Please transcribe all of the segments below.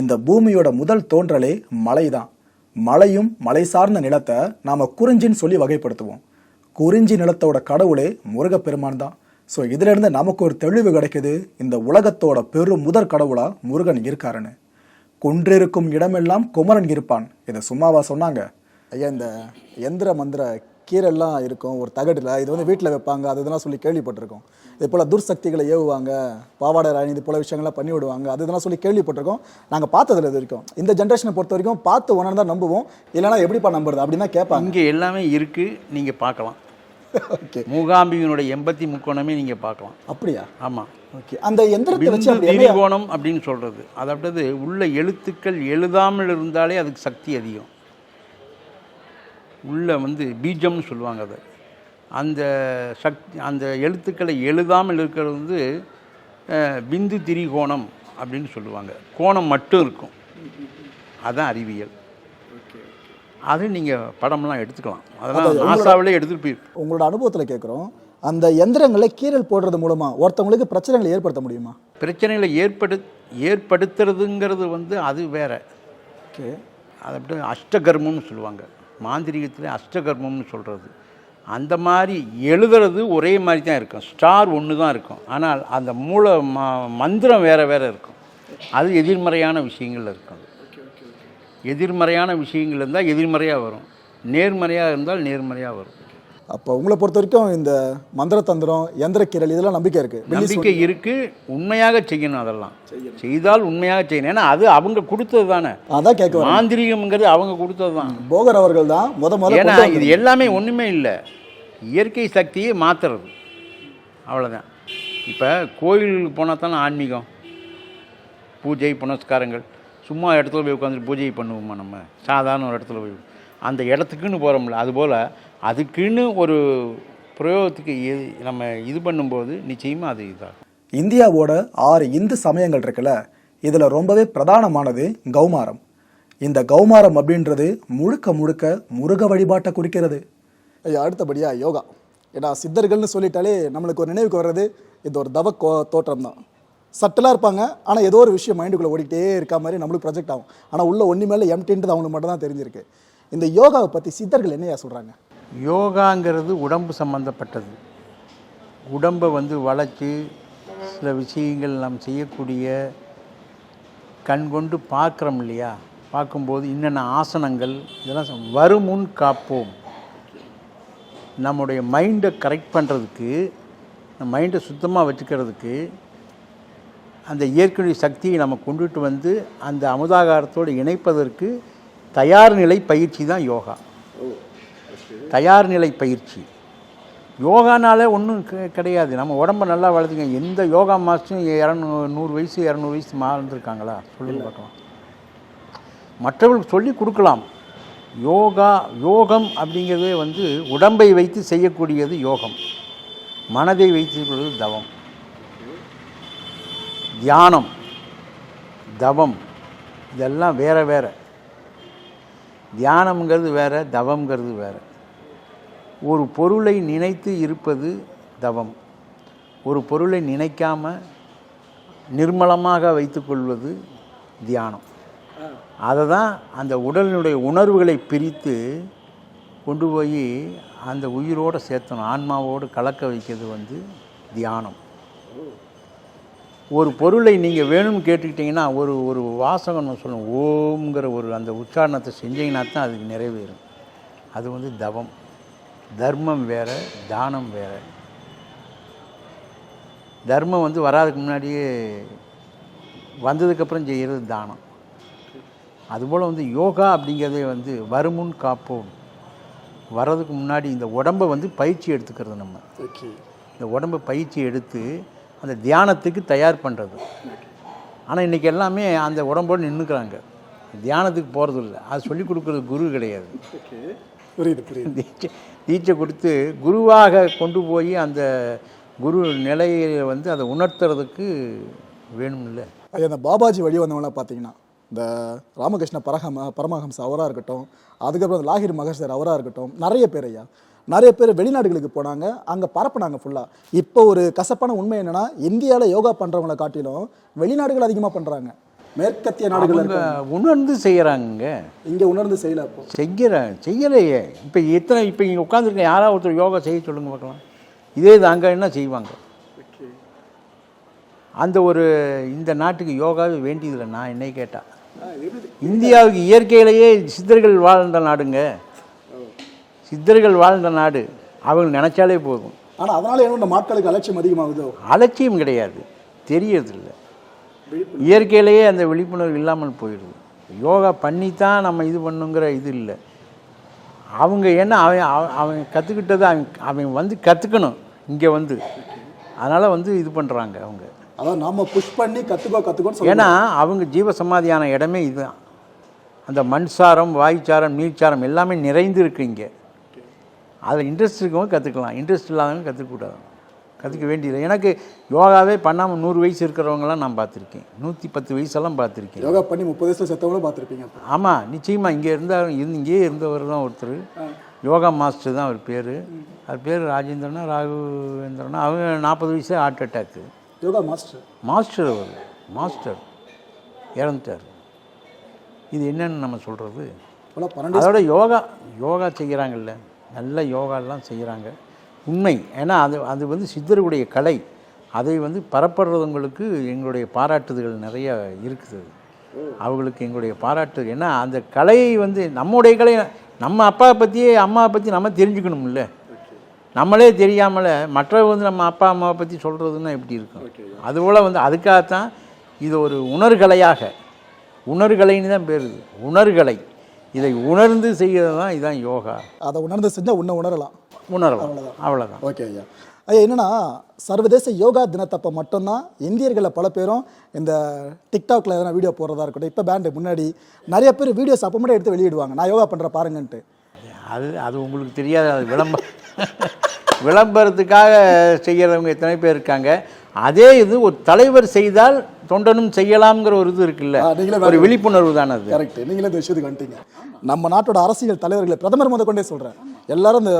இந்த பூமியோட முதல் தோன்றலே மலை தான் மலையும் மலை சார்ந்த நிலத்தை நாம குறிஞ்சின்னு சொல்லி வகைப்படுத்துவோம். குறிஞ்சி நிலத்தோட கடவுளே முருகப்பெருமான் தான். ஸோ இதிலிருந்து நமக்கு ஒரு தெளிவு கிடைக்குது. இந்த உலகத்தோட பெரும் முதற் கடவுளா முருகன் இருக்காருன்னு. குன்றிருக்கும் இடமெல்லாம் குமரன் இருப்பான். இதை சும்மாவா சொன்னாங்க? ஐயா இந்த எந்திர மந்திர கீரெல்லாம் இருக்கும் ஒரு தகடுல இது வந்து வீட்டில் வைப்பாங்க அது இதெல்லாம் சொல்லி கேள்விப்பட்டிருக்கோம். இது போல் துர்சக்திகளை ஏவுவாங்க பாவாடை ராணி இது போல விஷயங்கள்லாம் பண்ணி விடுவாங்க அது இதெல்லாம் சொல்லி கேள்விப்பட்டிருக்கோம். நாங்கள் பார்த்ததில்ல இது வரைக்கும். இந்த ஜென்ரேஷனை பொறுத்த வரைக்கும் பார்த்து உணர்ந்தா நம்புவோம் இல்லைன்னா எப்படிப்பா நம்புறது அப்படின்னு கேட்பாங்க. இங்கே எல்லாமே இருக்குது நீங்கள் பார்க்கலாம். ஓகே. மூகாம்பியினுடைய எண்பத்தி முக்கோணமே நீங்கள் பார்க்கலாம். அப்படியா? ஆமாம் ஓகே. அந்த எந்திரத்தை வச்சு திரிகோணம் அப்படின்னு சொல்கிறது அதாவது உள்ள எழுத்துக்கள் எழுதாமல் இருந்தாலே அதுக்கு சக்தி அதிகம். உள்ள வந்து பீஜம்னு சொல்லுவாங்க அதை. அந்த சக்தி அந்த எழுத்துக்களை எழுதாமல் இருக்கிறது வந்து பிந்து திரிகோணம் அப்படின்னு சொல்லுவாங்க. கோணம் மட்டும் இருக்கும். அதான் அறிவியல். அது நீங்கள் படம்லாம் எடுத்துக்கலாம். அதெல்லாம் நாசாவிலே எடுத்துகிட்டு போயிருக்கு உங்களோட அனுபவத்தில் கேட்குறோம் அந்த எந்திரங்களை கீறல் போடுறது மூலமா ஒருத்தவங்களுக்கு பிரச்சனைகளை ஏற்படுத்த முடியுமா? பிரச்சனைகளை ஏற்படு ஏற்படுத்துறதுங்கிறது வந்து அது வேற. ஓகே. அது அப்படி அஷ்டகர்மம்னு சொல்லுவாங்க. மாந்திரிகத்தில் அஷ்டகர்மம்னு சொல்கிறது அந்த மாதிரி எழுதுறது ஒரே மாதிரி தான் இருக்கும். ஸ்டார் ஒன்று தான் இருக்கும். ஆனால் அந்த மூல ம மந்திரம் வேறு வேறு இருக்கும். அது எதிர்மறையான விஷயங்கள் இருக்கும். எதிர்மறையான விஷயங்கள் இருந்தால் எதிர்மறையாக வரும். நேர்மறையாக இருந்தால் நேர்மறையாக வரும். அப்போ உங்களை பொறுத்த வரைக்கும் இந்த மந்திர தந்திரம் எந்திர கீரல் இதெல்லாம் நம்பிக்கை இருக்கு. வெள்ளி நம்பிக்கை இருக்குது உண்மையாக செய்யணும் அதெல்லாம். செய்தால் உண்மையாக செய்யணும். ஏன்னா அது அவங்க கொடுத்தது தானே. அதான் கேட்க. மாந்திரிகம்ங்கிறது அவங்க கொடுத்தது தான். போகர் அவர்கள் தான் முத முத ஏன்னா இது எல்லாமே ஒன்றுமே இல்லை. இயற்கை சக்தியை மாற்றுறது அவ்வளோதான் இப்போ கோயிலுக்கு போனால் தானே ஆன்மீகம். பூஜை புனஸ்காரங்கள். சும்மா இடத்துல போய் உட்காந்துட்டு பூஜை பண்ணுவோமா நம்ம? சாதாரண ஒரு இடத்துல போய். அந்த இடத்துக்குன்னு போகிறோம்ல அதுபோல் அதுக்குன்னு ஒரு பிரயோகத்துக்கு நம்ம இது பண்ணும்போது நிச்சயமாக அது இதாகும். இந்தியாவோட ஆறு இந்து சமயங்கள் இருக்குல்ல இதுல ரொம்பவே பிரதானமானது கௌமாரம். இந்த கௌமாரம் அப்படின்றது முழுக்க முழுக்க முருக வழிபாட்டை குறிக்கிறது. அடுத்தபடியா யோகா. ஏன்னா சித்தர்கள்னு சொல்லிட்டாலே நம்மளுக்கு ஒரு நினைவுக்கு வர்றது இது ஒரு தவ கோ- தோற்றம் தான் சட்டலாக இருப்பாங்க ஆனால் ஏதோ ஒரு விஷயம் மைண்டுக்குள்ளே ஓடிக்கிட்டே இருக்க மாதிரி நம்மளுக்கு ப்ரொஜெக்ட் ஆகும். ஆனால் உள்ள ஒன்று மேலே எம்டின்றது அவங்களுக்கு மட்டும் தான் தெரிஞ்சிருக்கு. இந்த யோகாவை பற்றி சித்தர்கள் என்னையா சொல்கிறாங்க யோகாங்கிறது உடம்பு சம்பந்தப்பட்டது. உடம்பை வந்து வளைச்சு சில விஷயங்கள் நாம் செய்யக்கூடிய கண் கொண்டு பார்க்குறோம் இல்லையா? பார்க்கும்போது இன்னென்ன ஆசனங்கள் இதெல்லாம் வருமுன் காப்போம். நம்முடைய மைண்டை கரெக்ட் பண்ணுறதுக்கு மைண்டை சுத்தமாக வச்சுக்கிறதுக்கு அந்த இயற்கை சக்தியை நம்ம கொண்டுட்டு வந்து அந்த அமுதாகாரத்தோடு இணைப்பதற்கு தயார் நிலை பயிற்சி தான் யோகா. தயார் நிலை பயிற்சி. யோகானாலே ஒன்றும் கிடையாது. நம்ம உடம்ப நல்லா வளர்த்துங்க. எந்த யோகா மாஸ்டரும் இரநூறு நூறு வயசு இரநூறு வயசு மாறிருக்காங்களா சொல்லுங்க பார்க்கலாம் மற்றவர்களுக்கு சொல்லி கொடுக்கலாம். யோகா யோகம் அப்படிங்கிறதே வந்து உடம்பை வைத்து செய்யக்கூடியது யோகம். மனதை வைத்து தவம். தியானம் தவம் இதெல்லாம் வேற வேற. தியானம்ங்கிறது வேற தவம்ங்கிறது வேற. ஒரு பொருளை நினைத்து இருப்பது தவம். ஒரு பொருளை நினைக்காம நிர்மலமாக வைத்துக்கொள்வது தியானம். அதை தான் அந்த உடலினுடைய உணர்வுகளை பிரித்து கொண்டு போய் அந்த உயிரோடு சேர்த்தணும். ஆன்மாவோடு கலக்க வைக்கிறது வந்து தியானம். ஒரு பொருளை நீங்கள் வேணும்னு கேட்டுக்கிட்டிங்கன்னா ஒரு ஒரு வாசகம் நம்ம சொல்லணும் ஓம்ங்கிற ஒரு அந்த உச்சாரணத்தை செஞ்சீங்கன்னா தான் அதுக்கு நிறைவேறும். அது வந்து தவம். தர்மம் வேற தானம் வேற. தர்மம் வந்து வராதுக்கு முன்னாடியே வந்ததுக்கப்புறம் செய்கிறது தானம். அதுபோல் வந்து யோகா அப்படிங்கிறதே வந்து வருமுன் காப்போம் வர்றதுக்கு முன்னாடி இந்த உடம்பை வந்து பயிற்சி எடுத்துக்கிறது நம்ம. ஓகே. இந்த உடம்பை பயிற்சி எடுத்து அந்த தியானத்துக்கு தயார் பண்ணுறது ஆனால் இன்றைக்கி எல்லாமே அந்த உடம்போடு நின்றுக்கிறாங்க தியானத்துக்கு போகிறது இல்லை அது சொல்லிக் கொடுக்குறது குரு கிடையாது. புரியுது புரியுது. தீட்சை கொடுத்து குருவாக கொண்டு போய் அந்த குரு நிலையை வந்து அதை உணர்த்துறதுக்கு வேணும்ல. அது அந்த பாபாஜி வழி வந்தவங்களாம் பார்த்தீங்கன்னா இந்த ராமகிருஷ்ண பரஹம பரமஹம்ச அவராக இருக்கட்டும் அதுக்கப்புறம் அந்த லாகிர் மகர்ஷர் அவராக இருக்கட்டும் நிறைய பேர் ஐயா. நிறைய பேர் வெளிநாடுகளுக்கு போனாங்க அங்கே பரப்புனாங்க ஃபுல்லாக இப்போ ஒரு கசப்பான உண்மை என்னென்னா இந்தியாவில் யோகா பண்ணுறவங்களை காட்டிலும் வெளிநாடுகள் அதிகமாக பண்ணுறாங்க மேற்கத்திய நாடுகள் உணர்ந்து செய்கிறாங்க இங்க உணர்ந்து செய்யல அப்போ. செய்கிறேன் செய்யலையே. இப்போ எத்தனை இப்போ இங்கே உட்காந்துருக்க யாராவது ஒருத்தர் யோகா செய்ய சொல்லுங்க பார்க்கலாம். இதே இது அங்கே என்ன செய்வாங்க? அந்த ஒரு இந்த நாட்டுக்கு யோகாவே வேண்டியதில்லை நான் என்னை கேட்டால் இந்தியாவுக்கு இயற்கையிலேயே சித்தர்கள் வாழ்ந்த நாடுங்க. சித்தர்கள் வாழ்ந்த நாடு. அவங்க நினச்சாலே போதும். ஆனா அதனால என்ன இந்த மக்களுக்கு அலட்சியம் அதிகமாகுதோ? அலட்சியம் கிடையாது. தெரியறதில்ல. இயற்கையிலேயே அந்த விழிப்புணர்வு இல்லாமல் போயிடுது. யோகா பண்ணி தான் நம்ம இது பண்ணுங்கிற இது இல்லை. அவங்க என்ன அவன் அவன் கற்றுக்கிட்டதை அவன் அவன் வந்து கற்றுக்கணும் இங்கே வந்து. அதனால் வந்து இது பண்ணுறாங்க அவங்க. அதான் நாம புஷ் பண்ணி கத்துக்கோன்னு சொல்லி ஏன்னா அவங்க ஜீவ சமாதியான இடமே இதுதான். அந்த மண்சாரம் வாய்ச்சாரம் நீர்ச்சாரம் எல்லாமே நிறைந்து இருக்கு இங்கே. அதில் இன்ட்ரெஸ்ட் இருக்கவங்க கற்றுக்கலாம் இன்ட்ரெஸ்ட் இல்லாதவங்க கற்றுக்கூடாது கற்றுக்க வேண்டியது எனக்கு யோகாவே பண்ணாமல் நூறு வயசு இருக்கிறவங்களாம் நான் பார்த்துருக்கேன். நூற்றி பத்து வயசெல்லாம் பார்த்துருக்கேன். யோகா பண்ணி முப்பது வயசுல செத்தவங்களும் பார்த்துருப்பீங்க ஆமாம் நிச்சயமாக இங்கே இருந்தால் இருந்து இங்கேயே இருந்தவர் தான் ஒருத்தர். யோகா மாஸ்டர் தான் அவர் பேர். அவர் பேர் ராஜேந்திரனா ராகுவேந்திரனா அவங்க நாற்பது வயசு heart attack yoga master. Master அவர். மாஸ்டர். இறந்துட்டார். இது என்னன்னு நம்ம சொல்கிறது அதோட யோகா யோகா செய்கிறாங்கல்ல. நல்ல யோகாலாம் செய்கிறாங்க. உண்மை. ஏன்னா அது அது வந்து சித்தருடைய கலை. அதை வந்து பரப்புறவங்களுக்கு எங்களுடைய பாராட்டுதல்கள் நிறைய இருக்குது. அவங்களுக்கு எங்களுடைய பாராட்டு. ஏன்னா அந்த கலையை வந்து நம்முடைய கலை நம்ம அப்பாவை பற்றியே அம்மாவை பற்றி நம்ம தெரிஞ்சுக்கணும்ல. நம்மளே தெரியாமல மற்றவங்க வந்து நம்ம அப்பா அம்மாவை பற்றி சொல்கிறதுன்னா எப்படி இருக்கும்? அதுபோல் வந்து அதுக்காகத்தான் இது ஒரு உணர்கலையாக. உணர்கலைன்னு தான் பேர் உணர்கலை. இதை உணர்ந்து செய்கிறது தான் இதுதான் யோகா. அதை உணர்ந்து செஞ்சா உன்னை உணரலாம். உணரலாம் அவ்வளோதான் ஓகே ஐயா ஐயா என்னன்னா சர்வதேச யோகா தினத்தப்போ மட்டும்தான் இந்தியர்களில் பல பேரும் இந்த டிக்டாக்ல எதனா வீடியோ போடுறதா இருக்கட்டும் இப்போ பேண்டு முன்னாடி நிறைய பேர் வீடியோஸ் அப்போ மட்டும் எடுத்து வெளியிடுவாங்க. நான் யோகா பண்ணுற பாருங்கன்ட்டு. அது அது உங்களுக்கு தெரியாது. அது விளம்பரம் விளம்பரத்துக்காக செய்கிறவங்க எத்தனை பேர் இருக்காங்க. அதே இது ஒரு தலைவர் செய்தால் தொண்டனும் செய்யலாம்ங்கிற ஒரு இது இருக்குல்ல. ஒரு விழிப்புணர்வு தானே அது? கரெக்ட் நீங்களே இந்த விஷயத்துக்கு வந்துட்டீங்க. நம்ம நாட்டோட அரசியல் தலைவர்களை பிரதமர் முத கொண்டே சொல்கிறேன் எல்லாரும் இந்த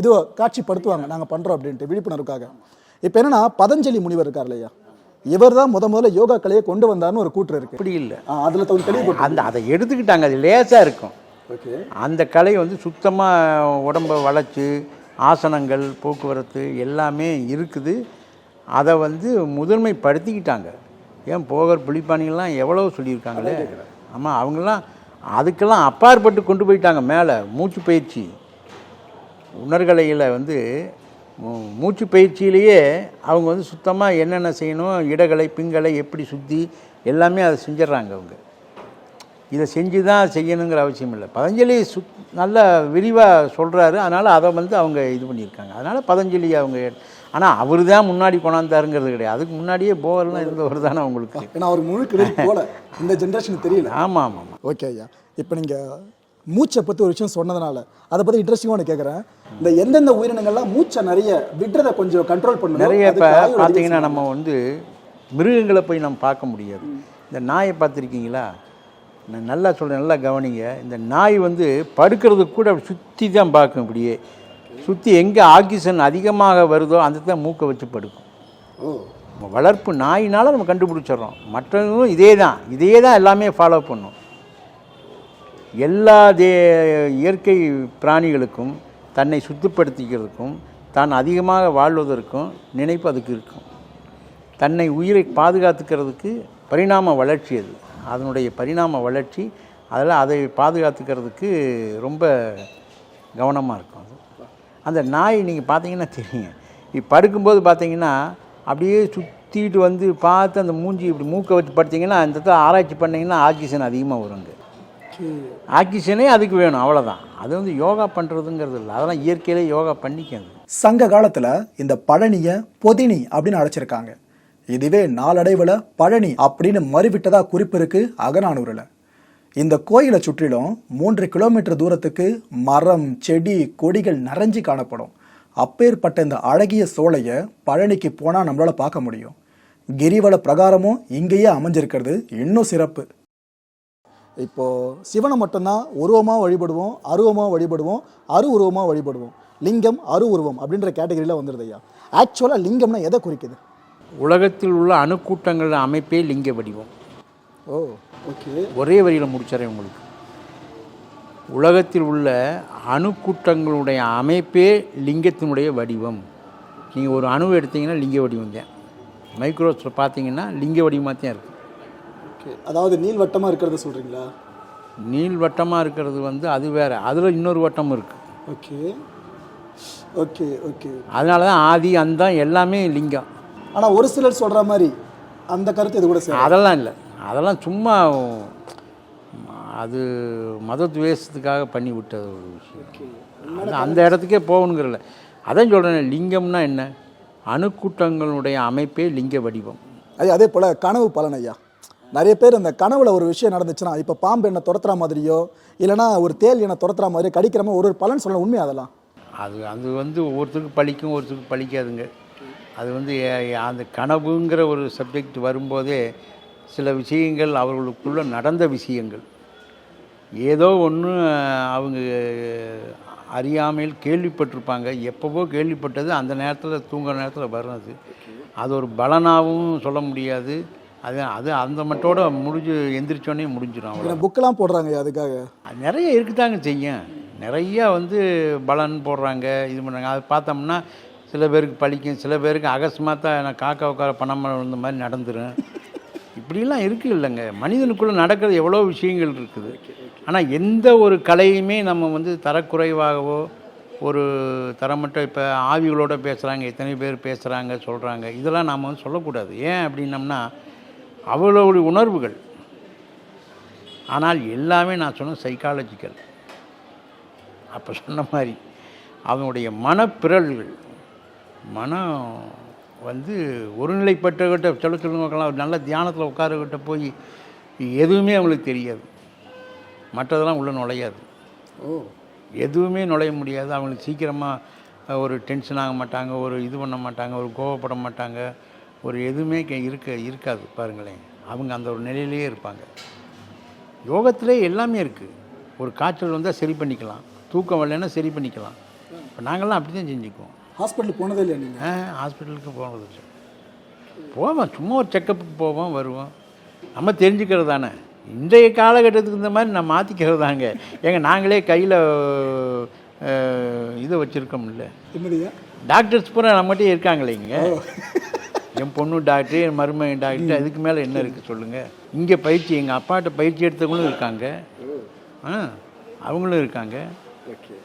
இது காட்சிப்படுத்துவாங்க. நாங்கள் பண்ணுறோம் அப்படின்ட்டு விழிப்புணர்வுக்காக. இப்போ என்னன்னா பதஞ்சலி முனிவர் இருக்கார் இல்லையா இவர் தான் முத முதல்ல யோகா கலையை கொண்டு வந்தார்னு ஒரு கூற்று இருக்கு. அப்படி இல்லை. அதில் தெளிவு அந்த அதை எடுத்துக்கிட்டாங்க. அது லேசாக இருக்கும். ஓகே. அந்த கலை வந்து சுத்தமாக உடம்பை வளைச்சு ஆசனங்கள் போக்குவரத்து எல்லாமே இருக்குது. அதை வந்து முதன்மைப்படுத்திக்கிட்டாங்க. ஏன் போகர் புலிப்பாணிகள்லாம் எவ்வளோ சொல்லியிருக்காங்களே? ஆமாம் அவங்கெல்லாம் அதுக்கெல்லாம் அப்பாற்பட்டு கொண்டு போயிட்டாங்க மேலே மூச்சு பயிற்சி. உணர்கலையில் வந்து மூச்சு பயிற்சியிலேயே அவங்க வந்து சுத்தமாக என்னென்ன செய்யணும் இடகலை பிங்கலை எப்படி சுற்றி எல்லாமே அதை செஞ்சிடறாங்க அவங்க. இதை செஞ்சு தான் செய்யணுங்கிற அவசியம் இல்லை. பதஞ்சலி சு நல்லா விரிவாக சொல்கிறாரு அதனால் அதை வந்து அவங்க இது பண்ணியிருக்காங்க. அதனால் பதஞ்சலி அவங்க ஆனால் அவர் தான் முன்னாடி கொண்டாந்தாருங்கிறது கிடையாது. அதுக்கு முன்னாடியே போகலாம் இருந்தவர் தானே அவங்களுக்கு ஏன்னா அவர் முழு கிரெடிட் போல. இந்த ஜென்ரேஷனுக்கு தெரியல. ஆமாம் ஆமாம் ஆமாம் ஓகே ஐயா. இப்போ நீங்கள் மூச்சை பற்றி ஒரு விஷயம் சொன்னதுனால அதை பற்றி இன்ட்ரெஸ்டிங்காக ஒன்று கேட்குறேன் இந்த எந்தெந்த உயிரினங்கள்லாம் மூச்சை நிறைய விடுறதை கொஞ்சம் கண்ட்ரோல் பண்ணணும். நிறைய இப்போ பார்த்தீங்கன்னா நம்ம வந்து மிருகங்களை போய் நம்ம பார்க்க முடியாது. இந்த நாயை பார்த்துருக்கீங்களா? நான் நல்லா சொல்கிறேன் நல்லா கவனிங்க. இந்த நாய் வந்து படுக்கிறதுக்கு கூட அப்படி சுற்றி தான் பார்க்கும் இப்படியே. சுற்றி எங்கே ஆக்சிஜன் அதிகமாக வருதோ அந்த தான் மூக்கை வச்சு படுக்கும். நம்ம வளர்ப்பு நாயினால நம்ம கண்டுபிடிச்சிடுறோம். மற்றவங்களும் இதே தான். இதே தான் எல்லாமே ஃபாலோ பண்ணும். எல்லா தே இயற்கை பிராணிகளுக்கும் தன்னை சுத்தப்படுத்திக்கிறதுக்கும் தான் அதிகமாக வாழ்வதற்கும் நினைப்பு அதுக்கு இருக்கும். தன்னை உயிரை பாதுகாத்துக்கிறதுக்கு பரிணாம வளர்ச்சி அது. அதனுடைய பரிணாம வளர்ச்சி அதில் அதை பாதுகாத்துக்கிறதுக்கு ரொம்ப கவனமாக இருக்கும் அது. அந்த நாய் நீங்கள் பார்த்தீங்கன்னா தெரியும் இப்போ படுக்கும்போது பார்த்தீங்கன்னா அப்படியே சுற்றிட்டு வந்து பார்த்து அந்த மூஞ்சி இப்படி மூக்கை வச்சு படுத்தீங்கன்னா அந்த இடத்துல ஆராய்ச்சி பண்ணிங்கன்னா ஆக்சிஜன் அதிகமாக வருங்க ஆக்சிஜனே அதுக்கு வேணும் அவ்வளோதான் அது வந்து யோகா பண்ணுறதுங்கிறது இல்லை. அதெல்லாம் இயற்கையிலே யோகா பண்ணிக்கிறது. சங்க காலத்துல இந்த பழனிய பொதினி அப்படின்னு அழைச்சிருக்காங்க. இதுவே நாளடைவில் பழனி அப்படின்னு மறுவிட்டதா குறிப்பு இருக்கு இந்த கோயிலை சுற்றிலும் மூன்று கிலோமீட்டர் தூரத்துக்கு மரம் செடி கொடிகள் நிறைஞ்சு காணப்படும். அப்பேற்பட்ட இந்த அழகிய சோலையை பழனிக்கு போனால் நம்மளால் பார்க்க முடியும். கிரிவல பிரகாரமும் இங்கேயே அமைஞ்சிருக்கிறது இன்னும் சிறப்பு. இப்போ சிவனை மட்டும்தான் உருவமாக வழிபடுவோம் அருவமாக வழிபடுவோம் அரு உருவமாக வழிபடுவோம். லிங்கம் அரு உருவம் அப்படின்ற கேட்டகரியில் வந்துடுது ஐயா. ஆக்சுவலாக லிங்கம்னா எதை குறிக்குது? உலகத்தில் உள்ள அணுக்கூட்டங்கள் அமைப்பே லிங்க வடிவம். Oh okay. ஒரே வரியில் முடிச்சிடறேன் உங்களுக்கு. உலகத்தில் உள்ள அணுக்கூட்டங்களுடைய அமைப்பே லிங்கத்தினுடைய வடிவம். நீங்கள் ஒரு அணு எடுத்தீங்கன்னா லிங்க வடிவம் தான் மைக்ரோஸில் பார்த்தீங்கன்னா லிங்க வடிவமாக தான் இருக்குது ஓகே. அதாவது நீள்வட்டமாக இருக்கிறத சொல்கிறீங்களா நீள் வட்டமாக இருக்கிறது வந்து அது வேறு. அதில் இன்னொரு வட்டம் இருக்குது ஓகே. Okay okay. அதனால தான் ஆதி அந்தம் எல்லாமே லிங்கம். ஆனால் ஒரு சிலர் சொல்கிற மாதிரி அந்த கருத்து இது கூட சேரும் அதெல்லாம் இல்லை. அதெல்லாம் சும்மா அது மத துவேஷத்துக்காக பண்ணி விட்டது ஒரு விஷயம். அது அந்த இடத்துக்கே போகணுங்கிறல அதான் சொல்கிறேன் லிங்கம்னா என்ன? அணுக்கூட்டங்களுடைய அமைப்பே லிங்க வடிவம். ஐயா அதே போல் கனவு பலன் ஐயா. நிறைய பேர் இந்த கனவுல ஒரு விஷயம் நடந்துச்சுன்னா இப்போ பாம்பு என்ன துரத்துற மாதிரியோ இல்லைனா ஒரு தேல் என்ன துரத்துற மாதிரியோ கடிக்கிற மாதிரி ஒரு ஒரு பலன் சொல்லணும். உண்மை அதெல்லாம்? அது அது வந்து ஒவ்வொருத்தருக்கு பழிக்கும் ஒருத்தருக்கு பழிக்காதுங்க. அது வந்து அந்த கனவுங்கிற ஒரு சப்ஜெக்ட் வரும்போதே சில விஷயங்கள் அவர்களுக்குள்ள நடந்த விஷயங்கள். ஏதோ ஒன்று அவங்க அறியாமையில் கேள்விப்பட்டிருப்பாங்க. எப்போவோ கேள்விப்பட்டது அந்த நேரத்தில் தூங்குற நேரத்தில் வர்றது. அது ஒரு பலனாகவும் சொல்ல முடியாது. அது அது அந்த மட்டோட முடிஞ்சு எந்திரிச்சோடனே முடிஞ்சிடும் அவ்வளோ புக்கெல்லாம் போடுறாங்க அதுக்காக? அது நிறைய இருக்குதாங்க செய்யும். நிறைய வந்து பலன் போடுறாங்க இது பண்ணுறாங்க அது பார்த்தோம்னா சில பேருக்கு பழிக்கும் சில பேருக்கு அகஸ்மாத்தாக நான் காக்கா உட்கார பணம் இந்த மாதிரி நடந்துரும். இப்படிலாம் இருக்குது இல்லைங்க. மனிதனுக்குள்ளே நடக்கிறது எவ்வளோ விஷயங்கள் இருக்குது. ஆனால் எந்த ஒரு கலையுமே நம்ம வந்து தரக்குறைவாகவோ ஒரு தரமற்ற இப்போ ஆவிகளோட பேசுகிறாங்க எத்தனை பேர் பேசுகிறாங்க சொல்கிறாங்க இதெல்லாம் நாம் வந்து சொல்லக்கூடாது. ஏன் அப்படின்னம்னா அவளுடைய உணர்வுகள். ஆனால் எல்லாமே நான் சொன்ன சைக்காலஜிக்கல் அப்போ சொன்ன மாதிரி அவனுடைய மனப்பிரல்கள் மனம் வந்து ஒருநிலைப்பட்டவர்கிட்ட சொல்ல சொல்லுவாங்கலாம் நல்ல தியானத்தில் உட்காரக்கிட்ட போய் எதுவுமே அவங்களுக்கு தெரியாது. மற்றதெல்லாம் உள்ளே நுழையாது. ஓ. எதுவுமே நுழைய முடியாது. அவங்களுக்கு சீக்கிரமாக ஒரு டென்ஷன் ஆக மாட்டாங்க ஒரு இது பண்ண மாட்டாங்க ஒரு கோவப்பட மாட்டாங்க. ஒரு எதுவுமே கே- இருக்க இருக்காது பாருங்களேன். அவங்க அந்த ஒரு நிலையிலேயே இருப்பாங்க. யோகத்திலே எல்லாமே இருக்குது ஒரு காய்ச்சல் வந்தால் சரி பண்ணிக்கலாம். தூக்கம் வரலைன்னா சரி பண்ணிக்கலாம். இப்போ நாங்கள்லாம் அப்படி தான் செஞ்சுக்குவோம். ஹாஸ்பிட்டல் போனதே இல்லையா நீங்கள் ஹாஸ்பிட்டலுக்கு போனது இல்லை. போவோம் சும்மா ஒரு செக்கப்புக்கு போவோம் வருவோம். நம்ம தெரிஞ்சுக்கிறது தானே. இன்றைய காலகட்டத்துக்கு இந்த மாதிரி நான் மாற்றிக்கிறது தாங்க. ஏங்க நாங்களே கையில் இதை வச்சுருக்கோம்ல டாக்டர்ஸ் பூரா நம்மகிட்டே இருக்காங்களே இங்கே. என் பொண்ணு டாக்டர் என் மருமகன் டாக்டர் அதுக்கு மேலே என்ன இருக்குது சொல்லுங்கள் இங்கே பயிற்சி எங்கள் அப்பாட்ட பயிற்சி எடுத்தவங்களும் இருக்காங்க. ஆ அவங்களும் இருக்காங்க. ஓகே.